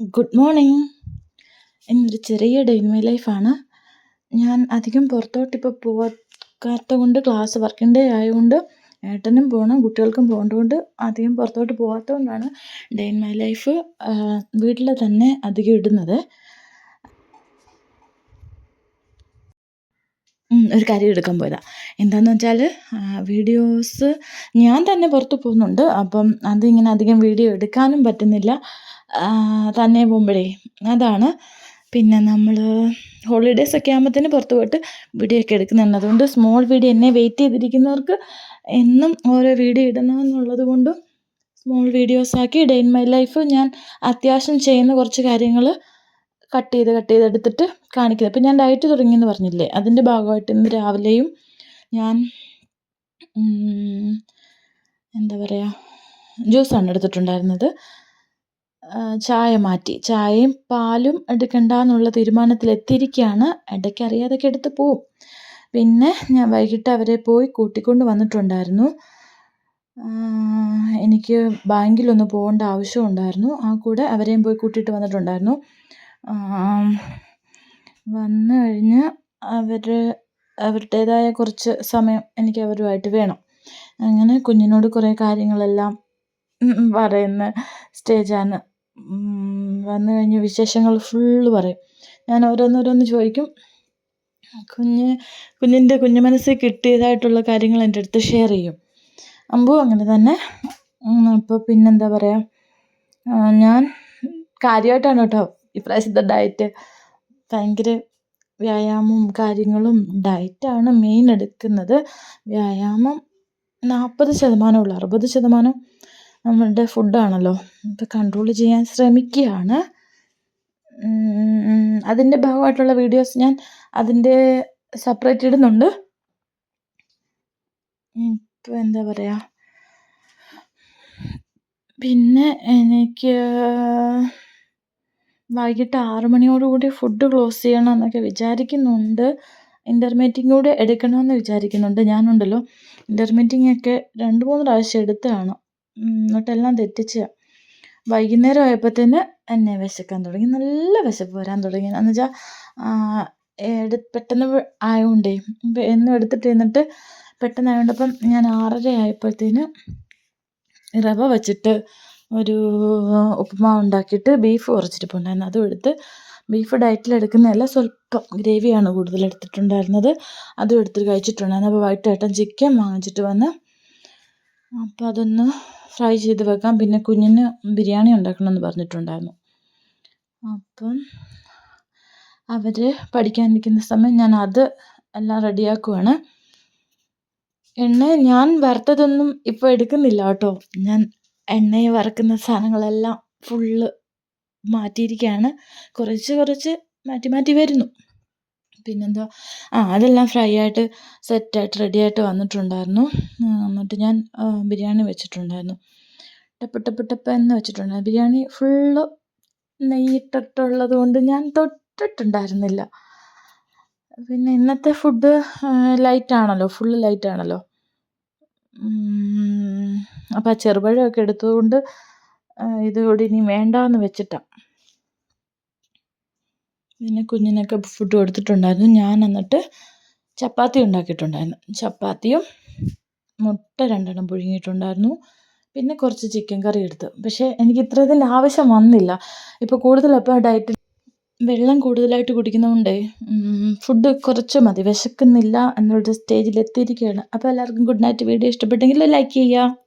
Good morning ഇന്നൊരു ചെറിയ day in my ലൈഫാണ് ഞാൻ അധികം പുറത്തോട്ടിപ്പോൾ പോകാത്ത കൊണ്ട് ക്ലാസ് വർക്കിന്റെ ഡേ ആയതുകൊണ്ട് ഏട്ടനും പോകണം കുട്ടികൾക്കും പോകേണ്ടതുകൊണ്ട് അധികം പുറത്തോട്ട് പോകാത്തത് കൊണ്ടാണ് ഡേ ഇൻ മൈ ലൈഫ് വീട്ടിൽ തന്നെ അധികം ഇടുന്നത്. ഒരു കാര്യം എടുക്കാൻ പോയതാണ് എന്താണെന്ന് വെച്ചാൽ വീഡിയോസ് ഞാൻ തന്നെ പുറത്ത് പോകുന്നുണ്ട്. അപ്പം അതിങ്ങനെ അധികം വീഡിയോ എടുക്കാനും പറ്റുന്നില്ല. തന്നെ പോകുമ്പോഴേ. അതാണ്. പിന്നെ നമ്മൾ ഹോളിഡേയ്സ് ഒക്കെ ആകുമ്പോഴത്തേന് പുറത്ത് പോയിട്ട് വീഡിയോ ഒക്കെ എടുക്കുന്നുണ്ട്. അതുകൊണ്ട് സ്മോൾ വീഡിയോ എന്നെ വെയിറ്റ് ചെയ്തിരിക്കുന്നവർക്ക് എന്നും ഓരോ വീഡിയോ ഇടണമെന്നുള്ളത് കൊണ്ടും സ്മോൾ വീഡിയോസാക്കി ഡേ ഇൻ മൈ ലൈഫ് ഞാൻ അത്യാവശ്യം ചെയ്യുന്ന കുറച്ച് കാര്യങ്ങൾ കട്ട് ചെയ്ത് കട്ട് ചെയ്ത് എടുത്തിട്ട് കാണിക്കുന്നത്. ഇപ്പം ഞാൻ ഡയറ്റ് തുടങ്ങിയെന്ന് പറഞ്ഞില്ലേ? അതിന്റെ ഭാഗമായിട്ട് ഇന്ന് രാവിലെയും ഞാൻ എന്താ പറയുക ജ്യൂസാണ് എടുത്തിട്ടുണ്ടായിരുന്നത്. ചായ മാറ്റി. ചായയും പാലും എടുക്കണ്ട എന്നുള്ള തീരുമാനത്തിലെത്തിയിരിക്കുകയാണ്. ഇടയ്ക്ക് അറിയാതൊക്കെ എടുത്ത് പോവും. പിന്നെ ഞാൻ വൈകിട്ട് അവരെ പോയി കൂട്ടിക്കൊണ്ട് വന്നിട്ടുണ്ടായിരുന്നു. എനിക്ക് ബാങ്കിലൊന്ന് പോകേണ്ട ആവശ്യമുണ്ടായിരുന്നു. ആ കൂടെ അവരെയും പോയി കൂട്ടിയിട്ട് വന്നിട്ടുണ്ടായിരുന്നു. വന്നു കഴിഞ്ഞ് അവർ അവരുടേതായ കുറച്ച് സമയം എനിക്ക് അവരുമായിട്ട് വേണം. അങ്ങനെ കുഞ്ഞിനോട് കുറേ കാര്യങ്ങളെല്ലാം പറയുന്ന സ്റ്റേജാണ്. വന്നു കഴിഞ്ഞ് വിശേഷങ്ങൾ ഫുള്ള് പറയും. ഞാൻ ഓരോന്നോരോന്ന് ചോദിക്കും. കുഞ്ഞ് കുഞ്ഞിന്റെ കുഞ്ഞു മനസ്സിൽ കിട്ടിയതായിട്ടുള്ള കാര്യങ്ങൾ എന്റെ അടുത്ത് ഷെയർ ചെയ്യും. അമ്പു അങ്ങനെ തന്നെ. അപ്പോൾ പിന്നെന്താ പറയുക ഞാൻ കാര്യമായിട്ടാണ് കേട്ടോ ഇപ്രാവശ്യത്തെ ഡയറ്റ് ഭയങ്കര വ്യായാമവും കാര്യങ്ങളും ഡയറ്റാണ് മെയിൻ എടുക്കുന്നത്. വ്യായാമം നാൽപ്പത് ശതമാനമുള്ളൂ അറുപത് ശതമാനം നമ്മളുടെ ഫുഡാണല്ലോ അപ്പോൾ കൺട്രോൾ ചെയ്യാൻ ശ്രമിക്കുകയാണ്. അതിന്റെ ഭാഗമായിട്ടുള്ള വീഡിയോസ് ഞാൻ അതിന്റെ സെപ്പറേറ്റ് ഇടുന്നുണ്ട്. ഇപ്പോൾ എന്താ പറയുക പിന്നെ എനിക്ക് വൈകിട്ട് ആറ് മണിയോടുകൂടി ഫുഡ് ക്ലോസ് ചെയ്യണം എന്നൊക്കെ വിചാരിക്കുന്നുണ്ട്. ഇന്റർമീറ്റിംഗ് കൂടെ എടുക്കണമെന്ന് വിചാരിക്കുന്നുണ്ട്. ഞാനുണ്ടല്ലോ. ഇന്റർമീറ്റിംഗ് ഒക്കെ രണ്ട് മൂന്ന് പ്രാവശ്യം എടുത്തതാണ്. എന്നിട്ടെല്ലാം തെറ്റിച്ച് വൈകുന്നേരം ആയപ്പോഴത്തേന് എന്നെ വിശക്കാൻ തുടങ്ങി. നല്ല വിശപ്പ് വരാൻ തുടങ്ങി. എന്ന് വെച്ചാൽ എടു പെട്ടെന്ന് ആയതുകൊണ്ടേ എന്നും എടുത്തിട്ട് ഇരുന്നിട്ട് പെട്ടെന്ന് ആയതുകൊണ്ട് അപ്പം ഞാൻ ആറര ആയപ്പോഴത്തേന് റവ വച്ചിട്ട് ഒരു ഉപ്പുമാവ് ഉണ്ടാക്കിയിട്ട് ബീഫ് കുറച്ചിരിപ്പുണ്ടായിരുന്നു അതും എടുത്ത് ബീഫ് ഡയറ്റിൽ എടുക്കുന്നതല്ല സ്വല്പം ഗ്രേവിയാണ് കൂടുതൽ എടുത്തിട്ടുണ്ടായിരുന്നത്. അതും എടുത്ത് കഴിച്ചിട്ടുണ്ടായിരുന്നു. അപ്പോൾ വൈകിട്ട് ചിക്കൻ വാങ്ങിച്ചിട്ട് വന്ന് അപ്പോൾ അതൊന്ന് ഫ്രൈ ചെയ്ത് വെക്കാം. പിന്നെ കുഞ്ഞിന് ബിരിയാണി ഉണ്ടാക്കണമെന്ന് പറഞ്ഞിട്ടുണ്ടായിരുന്നു. അപ്പം അവർ പഠിക്കാനിരിക്കുന്ന സമയം ഞാൻ അത് എല്ലാം റെഡിയാക്കുവാണ്. എണ്ണ ഞാൻ വറുത്തതൊന്നും ഇപ്പോൾ എടുക്കുന്നില്ല കേട്ടോ. ഞാൻ എണ്ണയിൽ വറക്കുന്ന സാധനങ്ങളെല്ലാം ഫുള്ള് മാറ്റിയിരിക്കുകയാണ് കുറച്ച് കുറച്ച് മാറ്റി മാറ്റി വരുന്നു. പിന്നെന്തോ? ആ അതെല്ലാം ഫ്രൈ ആയിട്ട് സെറ്റായിട്ട് റെഡിയായിട്ട് വന്നിട്ടുണ്ടായിരുന്നു. എന്നിട്ട് ഞാൻ ബിരിയാണി വെച്ചിട്ടുണ്ടായിരുന്നു. ടപ്പ് ടപ്പ് ടപ്പ് എന്ന് വെച്ചിട്ടുണ്ടായിരുന്നു. ബിരിയാണി ഫുള്ള് നെയ്യിട്ടിട്ടുള്ളത് കൊണ്ട് ഞാൻ തൊട്ടിട്ടുണ്ടായിരുന്നില്ല. പിന്നെ ഇന്നത്തെ ഫുഡ് ലൈറ്റാണല്ലോ ഫുള്ള് ലൈറ്റാണല്ലോ അപ്പോൾ ആ ചെറുപഴമൊക്കെ എടുത്തുകൊണ്ട് ഇതുകൂടി ഇനി വേണ്ടാന്ന് വെച്ചിട്ടാണ് പിന്നെ കുഞ്ഞിനൊക്കെ ഫുഡ് കൊടുത്തിട്ടുണ്ടായിരുന്നു. ഞാൻ എന്നിട്ട് ചപ്പാത്തി ഉണ്ടാക്കിയിട്ടുണ്ടായിരുന്നു. ചപ്പാത്തിയും മുട്ട രണ്ടെണ്ണം പുഴുങ്ങിയിട്ടുണ്ടായിരുന്നു. പിന്നെ കുറച്ച് ചിക്കൻ കറി എടുത്തു. പക്ഷേ എനിക്ക് ഇത്ര ഇതിന്റെ ആവശ്യം വന്നില്ല. ഇപ്പോൾ കൂടുതൽ അപ്പോൾ വെള്ളം കൂടുതലായിട്ട് കുടിക്കുന്നതുകൊണ്ടേ ഫുഡ് കുറച്ച് മതി. വിശക്കുന്നില്ല എന്നൊരു സ്റ്റേജിൽ എത്തിയിരിക്കുകയാണ്. അപ്പോൾ എല്ലാവർക്കും ഗുഡ് നൈറ്റ് വീഡിയോ ഇഷ്ടപ്പെട്ടെങ്കിൽ ലൈക്ക് ചെയ്യുക.